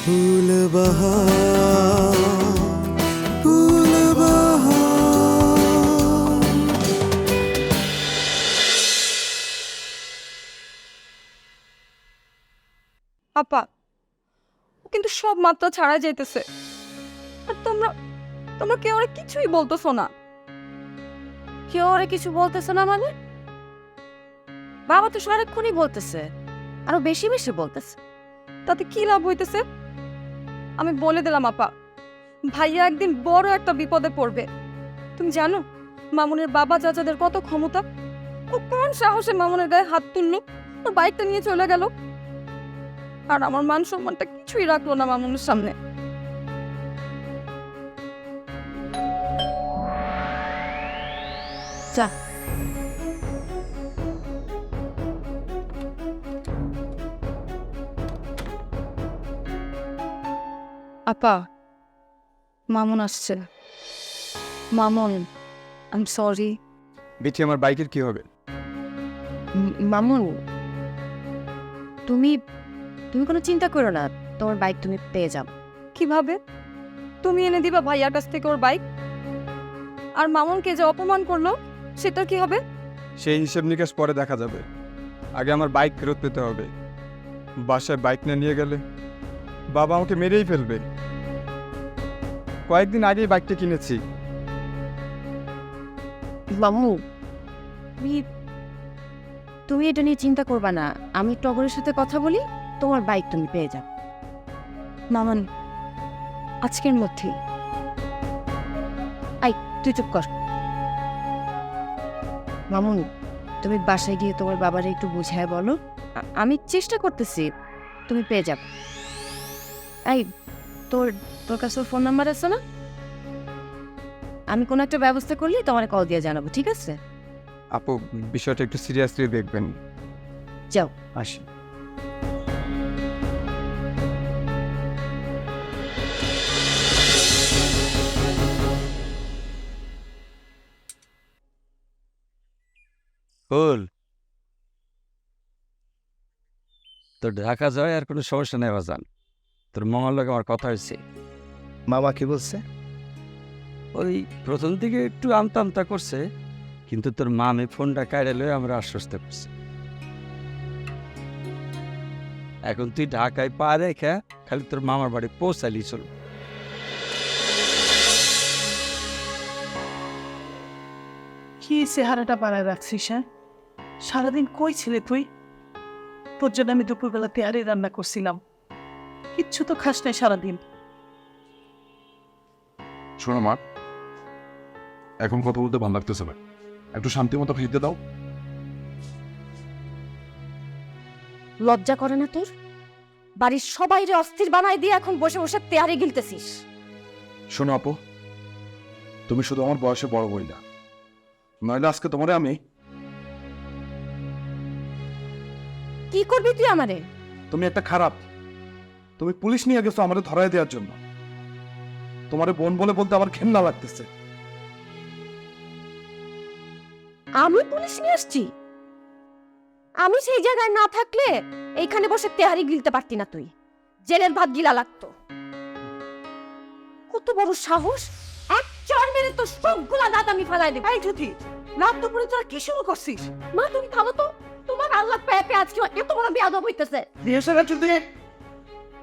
আপা, ও কিন্তু সব মাত্রা ছাড়া যাইতেছে। আর তোমরা তোমরা কেউ ওরা কিছুই বলতেছো না। কেউ ওরা কিছু বলতেছে না মানে? বাবা তো সারাক্ষণই বলতেছে, আরও বেশি বেশি বলতেছে। তাতে কি লাভ হইতেছে? আমি বলে দিলাম, আপা। ভাইয়া একদিন বড় একটা বিপদে পড়বে। তুমি জানো, মামুনের বাবা চাচাদের কত ক্ষমতা? ও কোন সাহসে মামুনের গায়ে হাত তুললো? ওর বাইকটা নিয়ে চলে গেল। আর আমার মান সম্মানটা কিছুই রাখল না মামুনের সামনে। যা। আপা মামুন আসছে। Mamun I am sorry Bithi আমার বাইকের কি হবে? মামুন। তুমি তুমি কোনো চিন্তা করো না তোমার বাইক তুমি পেয়ে যাও। কীভাবে? তুমি এনে দিবা ভাইয়ার কাছ থেকে ওর বাইক? আর মামুনকে যে অপমান করল সেটা কি হবে? সেই হিসেব নিকাশ পরে দেখা যাবে। আগে আমার বাইক ফেরত পেতে হবে। বাসায় বাইক না নিয়ে গেলে বাবা আমাকে মেরেই ফেলবে। কয়েকদিন আগেই বাইকটা কিনেছি। মামু তুমি তুমি এটা নিয়ে চিন্তা করবা না। আমি টগরের সাথে কথা বলি তোমার বাইক তুমি পেয়ে যাও মামুন আজকের মধ্যে। আই তুই চুপ কর। মামুন তুমি বাসায় গিয়ে তোমার বাবারে একটু বুঝায় বলো। আমি চেষ্টা করতেছি তুমি পেয়ে যাবে। এই তোর তোর কাছে ফোন নাম্বার আছে না? আমি কোনো একটা ব্যবস্থা করলে তোমার কল দিয়ে জানাব ঠিক আছে? আপু বিষয়টা একটু সিরিয়াসলি দেখবেন। যাও। আসি। ফুল। তোর ঢাকা যায় আর কোনো সমস্যা নেই বাজান তোর মঙ্গল লোক আমার কথা হয়েছে। মামা কি বলছে? ওই প্রথম দিকে একটু আমতা আমতা করছে কিন্তু তোর মামে ফোনটা কাইরে লয়ে আমরা আশ্বস্ত করছি। এখন তুই ঢাকায় পা রেখে খালি তোর মামার বাড়ি পৌঁছালি চল। কি চেহারাটা বাড়ায় রাখছিস হ্যাঁ? সারাদিন কই ছিলে তুই? তোর জন্য আমি দুপুরবেলা তেয়ারি রান্না করছিলাম। কিচ্ছু তো খাস নাই সারাদিন। শোনো মা এখন কথা বলতে ভালো লাগতেছে না। একটু শান্তি মতো খেতে দাও। লজ্জা করে না তোর? বাড়ির সবাইরে অস্থির বানাই দিয়ে এখন বসে বসে তেয়ারি গিলতেছিস। শোনো আপু তুমি শুধু আমার বয়সে বড় বই না নইলে আজকে তোমারে আমি কি করবি তুই আমারে? তুমি একটা খারাপ তুমি পুলিশ নিয়ে গেছো আমারে ধরাই দেওয়ার জন্য। তোমারে বোন বলে বলতে আমার ঘেন্না লাগতেছে। আমি পুলিশ নিয়ে আসছি। আমি সেই জায়গায় না থাকলে এইখানে বসে তেহারি গিলতে পারতি না তুই। জেলের ভাত গিলা লাগতো। কত বড় সাহস। এক চর মেরে তো সবগুলা দাঁত আমি ফালাই দেব। এই জ্যোতি রাত দুপুরে তোরা কি শুরু করছিস? মা তুমি থামো তো। তোমার আল্লাহ পেয়ে পেয়ে আজকে এত বড় বেয়াদব হইতেছে।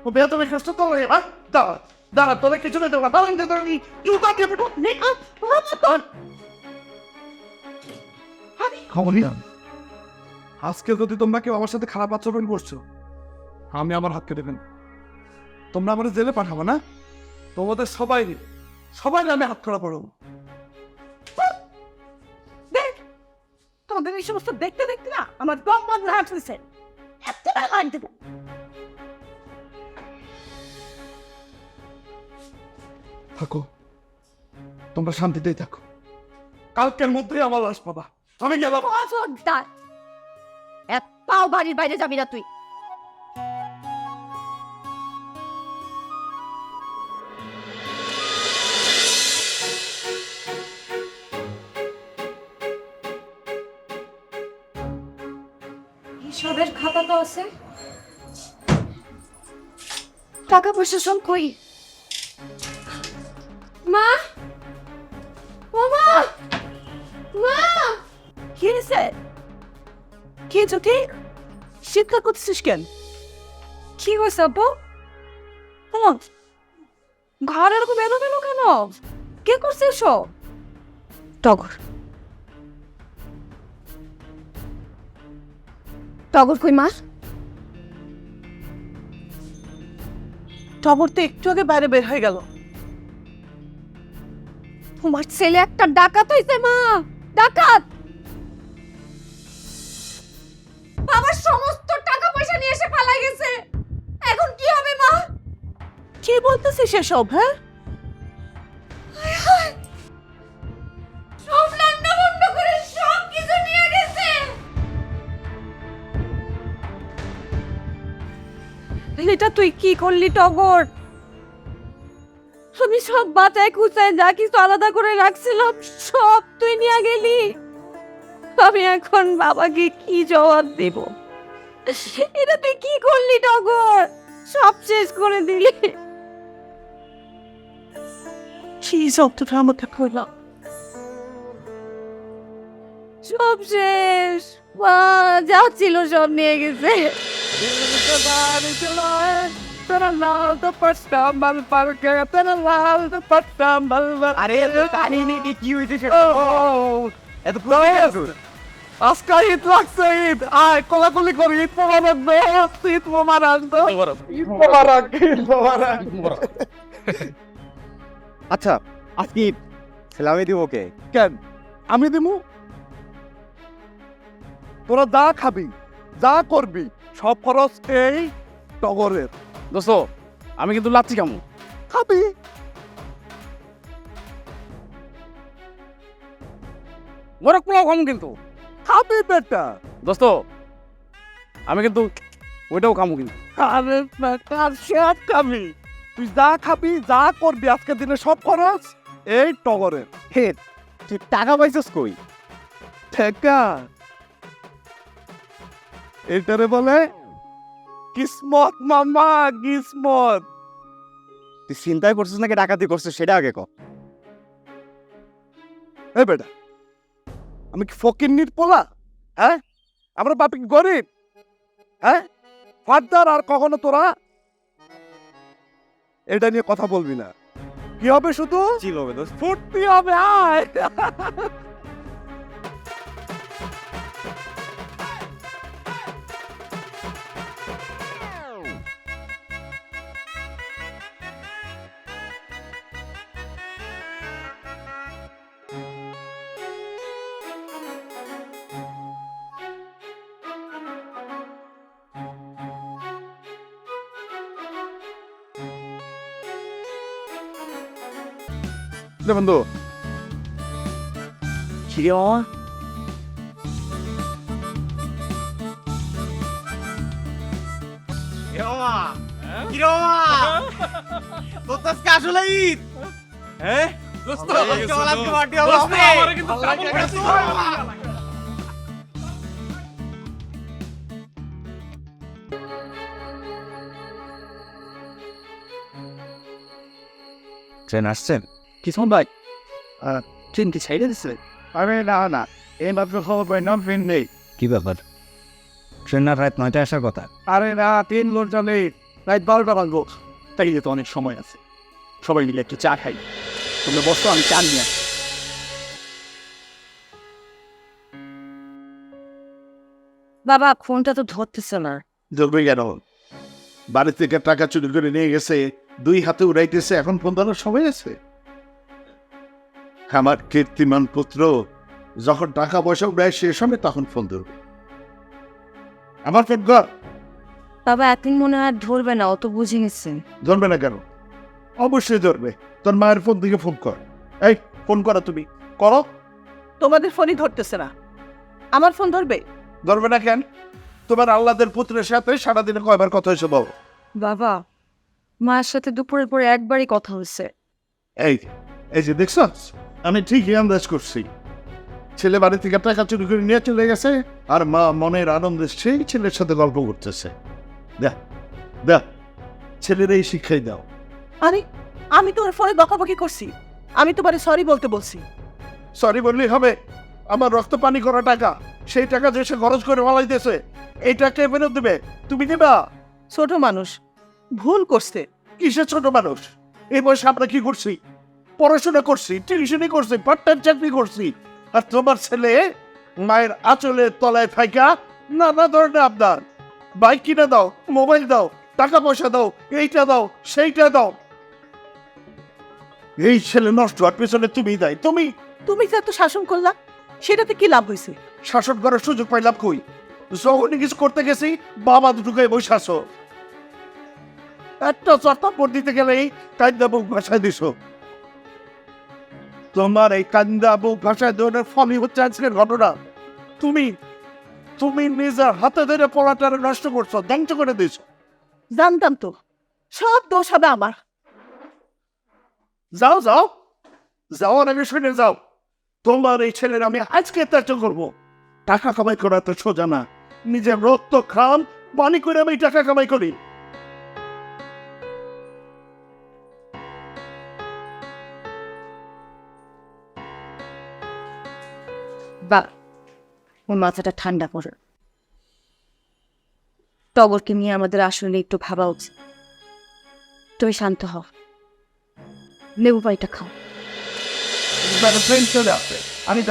দিয়েছে না চুদি ও বেয়া তুমি কষ্ট তো রে বা দাঁড়া দাঁড়া তোরা কিছু না দেবা দাঁড়ান দাঁড়ান জুতা দিয়ে পেটো নে আ তোর খবরই না আজকে যদি তোমরা কেউ আমার সাথে খারাপ আচরণ করছ। আমি আমার হাত কেটে ফেলব তোমরা আমার জেলে পাঠাবো না? তোমাদের সবাই সবাই আমি হাত করা পড়ব দেখ তোমাদের এই সমস্ত দেখতে দেখতে না আমার দম বন্ধ হাঁটতেছে এত দেবো থাকো। তোমরা শান্তিতেই থাকো। কালকের মধ্যেই আমার লাশ পাবা। আমি গেলাম খবরদার। এক পাও বাড়ির বাইরে যাবি না তুই। হিসাবের খাতা তো আছে। টাকা পয়সা সব কই? মা! ও মা! মা! কি হয়েছে? কি জ্যোতি চিৎকার করতেছিস কেন? কি হয়েছে আপু তোমার ঘর এরকম এলো কেন? কেন কে করছে এসব? টগর। টগর কই মা? টবর তো একটু আগে বাইরে বের হয়ে গেল। তোমার ছেলে একটা ডাকাত হইছে মা। ডাকাত! বাবার সমস্ত টাকা পয়সা নিয়ে এসে পালাই গেছে। এখন কি হবে মা? কি বলতেছিস এসব হ্যাঁ? সব রান্না বন্ধ করে সব কিছু নিয়ে গেছে। এটা তুই কি করলি টগর? সব বাঁচায় খুচায় যা কিছু আলাদা করে রাখছিলাম সব তুই নিয়ে গেলি। আমি এখন বাবাকে কি জবাব দেব? এটা তুই কি করলি টগর? সব শেষ করে দিলি। সব শেষ। মা যা ছিল সব নিয়ে গেছে। আরে কাহিনী কি কি হয়েছে এত আজকে ঈদ লাগছে ঈদ। আয় কোলাকুলি করি ঈদ মোবারক দে ঈদ মোবারক দে। ঈদ মোবারক। ঈদ মোবারক আচ্ছা আজকে সেলামি দিব ওকে। কেন? আমি দিমু? তোরা যা খাবি যা করবি সব খরচ এই টগরের। দোস্ত আমি কিন্তু লাচ্ছি কেমন খাবি। মোরক পোলাও খামু কিন্তু। খাবি বেটা। দোস্ত আমি কিন্তু ওইটাও খামু কিন্তু। আরে বেটা সব খাবি। তুই যা খাবি যা করবি আজকের দিনে সব খরচ এই টগরের হে তুই টাকা পাইছিস কই? ঠেকা। এটারে বলে কিসমত মামা কিসমত। তুই চিন্তাই করছিস নাকি ডাকাতি করছিস সেটা আগে ক। বেটা আমি কি ফকির নির পোলা? হ্যাঁ? আমরা বাপি কি গরিব? হ্যাঁ? ফাদার আর কখনো তোরা? এটা নিয়ে কথা বলবি না। কি হবে শুধু? চিল হবে দোস্ত। ফুর্তি হবে আয়। রে বন্ধু খিরে মামা ট্রেন আসছেন কিছু ভাই ট্রেন কি ছাইড়ে দিচ্ছে আরে না না এই মাত্র খবর পাই না ট্রেন নেই কি ব্যাপার? ট্রেন না রাত নয়টায় আসার কথা? আরে না তিন লোক চলে রাত বারোটা বাজবো। তাই তো অনেক সময় আছে। সবাই মিলে একটু চা খাই। তোমরা বসো আমি চা নিয়ে আসি। বাবা ফোনটা তো ধরতেছে না। ধরবে কেন? বাড়ি থেকে টাকা চুরি করে নিয়ে গেছে দুই হাতে উড়াইতেছে এখন ফোন ধরার সময় আছে? আমার কীর্তিমান পুত্র যখন টাকা পয়সা উড়ায় শেষ হবে তখন ফোন ধরবে। আমার ফোন কর বাবা এতদিন মনে হয় ধরবে না অত বুঝে গেছে ধরবে না কেন? অবশ্যই ধরবে। তোর মায়ের ফোন থেকে ফোন কর। এই ফোন করো তুমি। করো। তোমাদের ফোনই ধরতেছে না। আমার ফোন ধরবে? ধরবে না কেন? তোমার আল্লাদের পুত্রের সাথে সারাদিনে কয়বার কথা হয়েছে বলো। বাবা মায়ের সাথে দুপুরের পরে একবারই কথা হয়েছে। এই এই যে দেখছ আমি ঠিকই আন্দাজ করছি। ছেলে বাড়ি থেকে টাকা চুরি করে নিয়ে চলে গেছে আর মা মনের আনন্দে সেই ছেলের সাথে গল্প করতেছে। দেখ দেখ ছেলেরা এই শিক্ষাই দাও। আরে আমি তোমার ফোনে বকাবকি করছি। আমি তোমারে সরি বলতে বলছি। সরি বললেই হবে। আমার রক্ত পানি করা টাকা সেই টাকা যে সে খরচ করে মালাইতেছে এই টাকা ফেরত দেবে? তুমি দেবা? ছোট মানুষ ভুল করছে। কিসের ছোট মানুষ? এই বয়সে আমরা কি করছি? পড়াশোনা করছি টিউশনি করছি পার্ট টাইম চাকরি করছি। আর তোমার ছেলে মায়ের আঁচলের তলায় ফাইকা নানা ধরনের আবদার। বাইক কিনে দাও মোবাইল দাও টাকা পয়সা দাও এইটা দাও সেইটা দাও। এই ছেলে নষ্ট হওয়ার পেছনে তুমি দায়। তুমি তুমি যে এত শাসন করলা সেটাতে কি লাভ হয়েছে? শাসন করার সুযোগ পাইলাম কই? যখনই কিছু করতে গেছি বাবা দুটোকে বসে আসো একটা চর্তাপর দিতে গেলেই কান্দা বুক ভাষায় দিস তোমার এই কান্দা বুক ভাষায় দেওয়ার ফলই হচ্ছে আজকের ঘটনা। তুমি তুমি নিজের হাতে ধরে পড়াটা নষ্ট করছ ধ্বংস করে দিছ জানতাম তো সব দোষ হবে আমার। যাও যাও যাওয়ার আগে শুনে যাও। তোমার এই ছেলের আমি আজকে ত্যাগ করব। টাকা কামাই করা তো সোজা না। নিজের রক্ত খাম পানি করে আমি টাকা কামাই করি। বা ওর মাথাটা ঠান্ডা করে টগরকে নিয়ে আমাদের আসলে একটু ভাবা উচিত। তুমি শান্ত হও। লেবু পাইটা খাও। আমি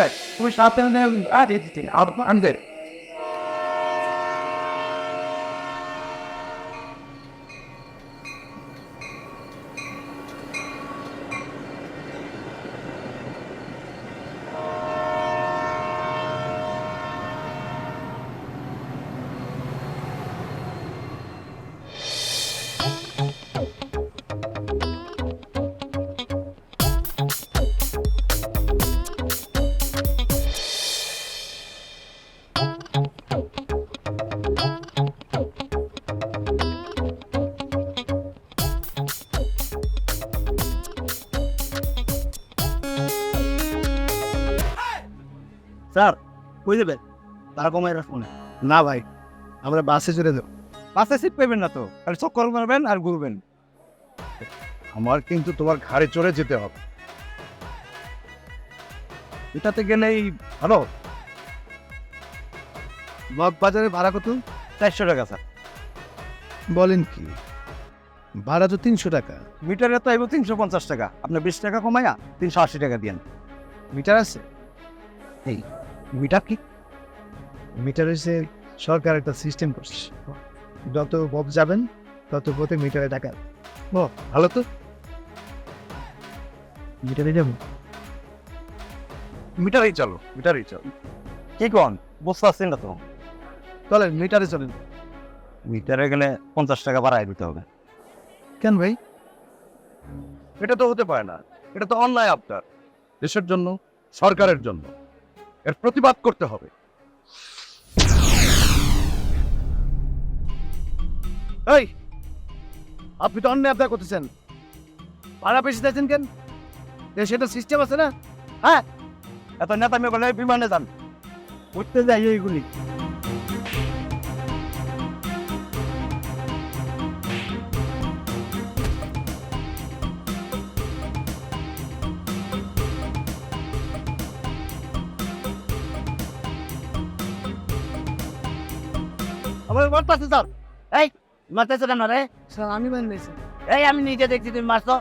স্যার কই দেবে তারা কমাই রাখব না। না ভাই আমরা বাসে চড়ে যাব। বাসে সিট পাবেন না তো খালি চক্কর মারবেন আর ঘুরবেন। আমার কিন্তু তোমার ঘাড়ে চড়ে যেতে হবে। এটাতে গেলেই ভালো বাজারে ভাড়া কত? চারশো টাকা স্যার। বলেন কি? ভাড়া তো তিনশো টাকা। মিটারে তো আইব তিনশো পঞ্চাশ টাকা। আপনি বিশ টাকা কমাইয়া তিনশো আশি টাকা দিয়েন। মিটার আছে? এই। মিটার কি? মিটার হচ্ছে সরকার একটা সিস্টেম করছে। যত বব যাবেন তত পথে মিটারে টাকা ও ভালো তো? মিটারে যাব? মিটারেই চলো মিটারেই চলো। কি কন? বুঝতে পারছেন না তো। চলেন। মিটারে চলেন মিটারে গেলে পঞ্চাশ টাকা বাড়াই দিতে হবে। কেন ভাই? এটা তো হতে পারে না। এটা তো অন্যায় আপনার। দেশের জন্য সরকারের জন্য। এর প্রতিবাদ করতে হবে। এই, আপনি তো অন্যায় আপনার করতেছেন। ভাড়া বেশি দিয়েছেন কেন? দেশে তো সিস্টেম আছে না? হ্যাঁ? এত নেতা মেয়ে বলে বিমানে যান। উঠতে যাই এইগুলি। আমার মারতেছে স্যার এই মারতেছে কেন রে স্যার আমি মারি নাই স্যার এই আমি নিজে দেখছি তুমি মারছো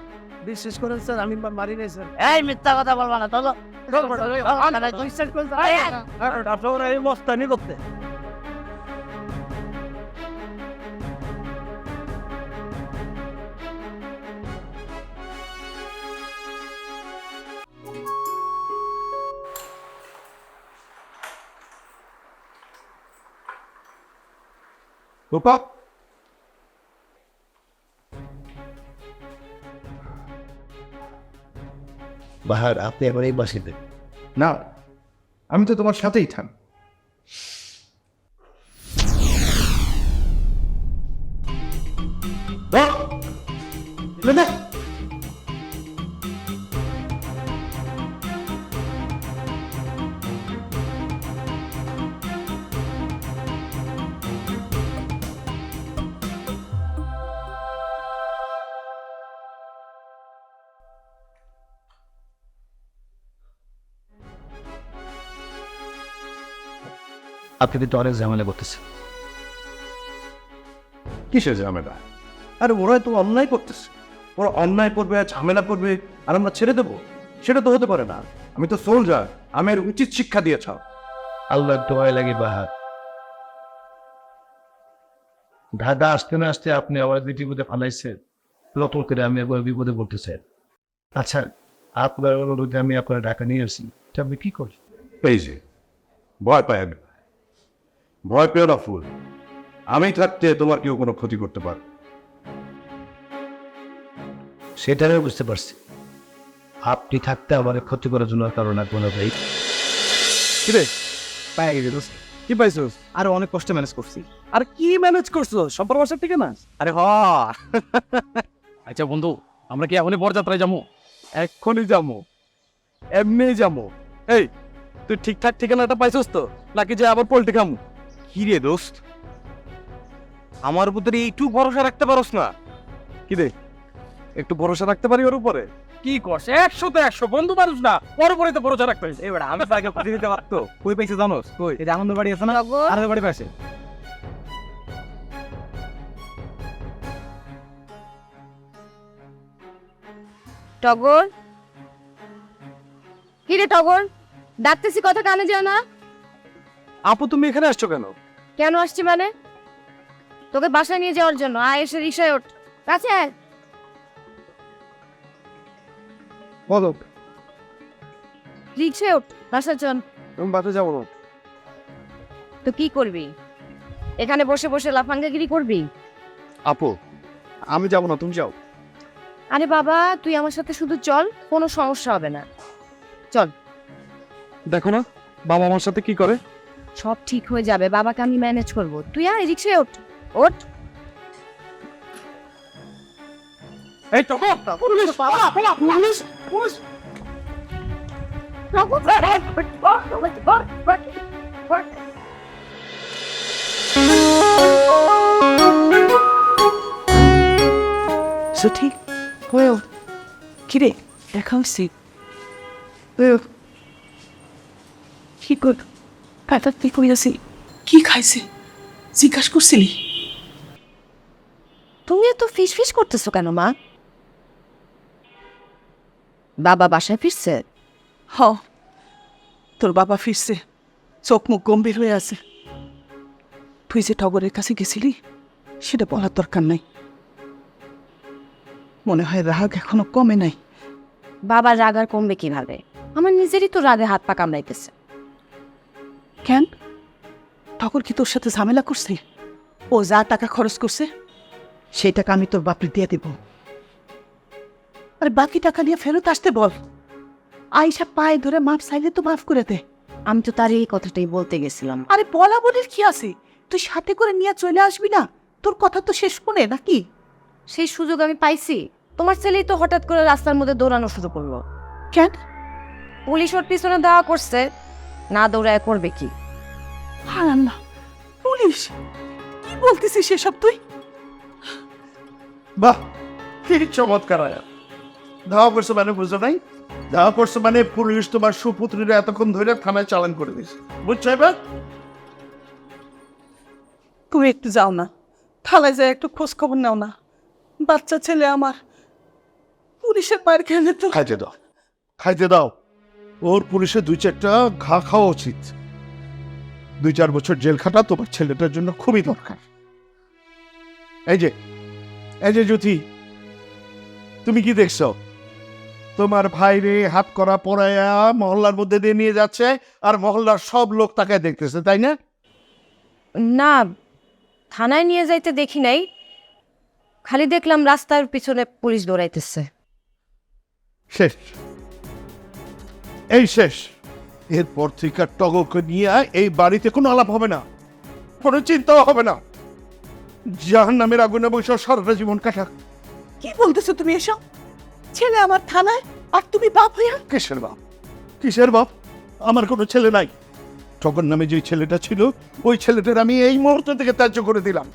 বিশ্বাস করেন স্যার আমি মারি নাই স্যার এই মিথ্যা কথা বলবা না চলো এই মস্তানি করতে রূপা বাহার আপনি এবার এই বাসিতে না আমি তো তোমার সাথেই থাম। আপনি কিন্তু অনেক ঝামেলা করতেছেন। কিসের ঝামেলা? আরে ওরাই তো অন্যায় করতেছে। ওরা অন্যায় করবে ঝামেলা করবে আর আমরা ছেড়ে দেবো। সেটা তো হতে পারে না। আমি তো সোলজার আমি এর উচিত শিক্ষা দিয়েছ আল্লাহ দোয়াই লাগে বাহার। ঢাকা আসতে না আসতে আপনি আবার বিপদে ফালাইছেন। নতুন করে আমি একবার বিপদে পড়তে চাই আচ্ছা আপনার অনুরোধে আমি আপনার ঢাকা নিয়ে আসি। আপনি কি করি এই যে ভয় পায় আমি। ভয় পেও না ফুল। আমি থাকতে তোমার কেউ কোনো ক্ষতি করতে পারে। সেটা আমি বুঝতে পারছি। আপনি থাকতে আমার ক্ষতি করার জন্য কারণ আর কোনো ভাই। কিরে পায়ে গেছে দোস্ত। কি পাইছোস? আরে অনেক কষ্টে ম্যানেজ করছি। আর কি ম্যানেজ করছ? সম্পর্ক বাসার থেকে না? আরে হ। আচ্ছা বন্ধু আমরা কি এখনই বরযাত্রায় যাব? এক্ষুনি যাব। এমনি যাব। এই তুই ঠিকঠাক ঠিকানাটা পাইছস তো? নাকি যে আবার পোল্টে খামু? কি রে দোস্ত? আমার উপরে একটু ভরসা রাখতে পারোস না। কি রে একটু ভরসা রাখতে পারি ওর উপরে? কি করছে? একশো তো একশো বন্ধু মানুষ না ওর উপরে তো ভরসা রাখতে হয়েছে এবার আমি তাকে খুঁজে দিতে পারতো। কই পাইছে জানোস? কই? এই যে আনন্দ বাড়ি আছে না? আনন্দ বাড়ি পাশে। টগর? কিরে টগর? ডাকতেছি কথা কানে যাও না। আপু তুমি এখানে আসছো কেন? কেন আসছি মানে? তোকে বাসায় নিয়ে যাওয়ার জন্য। আয় এসে রিক্সায় ওঠ। কাছে আয়। বলো রিক্সায় ওঠ বাসায় চল। তুমি বাসে যাব না। তো কি করবি? এখানে বসে বসে লাফাঙ্গাগিরি করবি? আপু আমি যাব না তুমি যাও। আরে বাবা তুই আমার সাথে শুধু চল কোনো সমস্যা হবে না। চল। দেখো না বাবা আমার সাথে কি করে? সব ঠিক হয়ে যাবে বাবাকে আমি ম্যানেজ করব। তুই আয় রিক্সায় ওঠ ওঠ। এই টকো পুলিশ পালা পালা পুলিশ পুলিশ। সঠিক হয়েও কিরে দেখা হয়েছি কি কর কাটা তুই কই কি খাইছে? জিজ্ঞাসা করছিলি? তুমি এত ফিস ফিস করতেছো কেন মা? বাবা বাসায় ফিরছে? হ। তোর বাবা ফিরছে। চোখ মুখ গম্ভীর হয়ে আছে। তুই যে টগরের কাছে গেছিলি সেটা বলার দরকার নাই। মনে হয় রাগ এখনও কমে নাই। বাবা রাগ আর কমবে কীভাবে? আমার নিজেরই তো রাগে হাত পা কামড়াইতেছে। কেন? টগর কি তোর সাথে ঝামেলা করছে? ও যা টাকা খরচ করছে সেই টাকা আমি তোর বাপরে দিয়ে দেব। আরে বাকি টাকা নিয়ে ফেরত আসতে বল। আইসা পায়ে ধরে মাপ চাইলে তো মাফ করে দে। আমি তো তার এই কথাটাই বলতে গেছিলাম। আরে বলা বলির কি আছে? তুই সাথে করে নিয়ে চলে আসবি না? তোর কথা তো শেষ কোনে নাকি? সেই সুযোগ আমি পাইছি। তোমার ছেলেই তো হঠাৎ করে রাস্তার মধ্যে দৌড়ানো শুরু করল। কেন? পুলিশ ওর পিছনে দেওয়া করছে। না দৌড়ায় করবে কি? হায় আল্লাহ পুলিশ! কি বলতেছিস সেসব তুই? বাহ কি চমৎকার আয়া। ধাওয়া করছ মানে বুঝো নাই? ধাওয়া করছ মানে পুলিশ তোমার সুপুত্রীরা এতক্ষণ ধরে থানায় চালান করে দিয়েছে। বুঝছ এবার? তুমি একটু যাও না থালায় যায় একটু খোঁজ খবর নাও না। বাচ্চা ছেলে আমার পুলিশের মায়ের খেলে তো খাইতে দাও খাইতে দাও। ওর পুলিশে দুই চারটা ঘা খাওয়া উচিত। দুই চার বছর জেল খাটা তোমার ছেলেটার জন্য খুবই দরকার। এই যে এই যে জ্যোতি তুমি কি দেখছ? তোমার ভাইরে হাত করা পড়ায়া মহল্লার মধ্যে দিয়ে নিয়ে যাচ্ছে আর মহল্লার সব লোক তাকে দেখতেছে তাই না? না থানায় নিয়ে যাইতে দেখি নাই। খালি দেখলাম রাস্তার পিছনে পুলিশ দৌড়াইতেছে। শেষ। এই শেষ। এরপর থেকে আর টগরকে নিয়ে এই বাড়িতে কোনো আলাপ হবে না। কোনো চিন্তাও হবে না। জাহান নামের আগুনে বসে সারাটা জীবন কাটা কি বলতেছো তুমি এসব? ছেলে আমার থানায় আর তুমি বাপ হইয়া কিসের বাপ? কিসের বাপ? আমার কোনো ছেলে নাই। টগর নামে যে ছেলেটা ছিল ওই ছেলেটার আমি এই মুহূর্ত থেকে ত্যায্য করে দিলাম।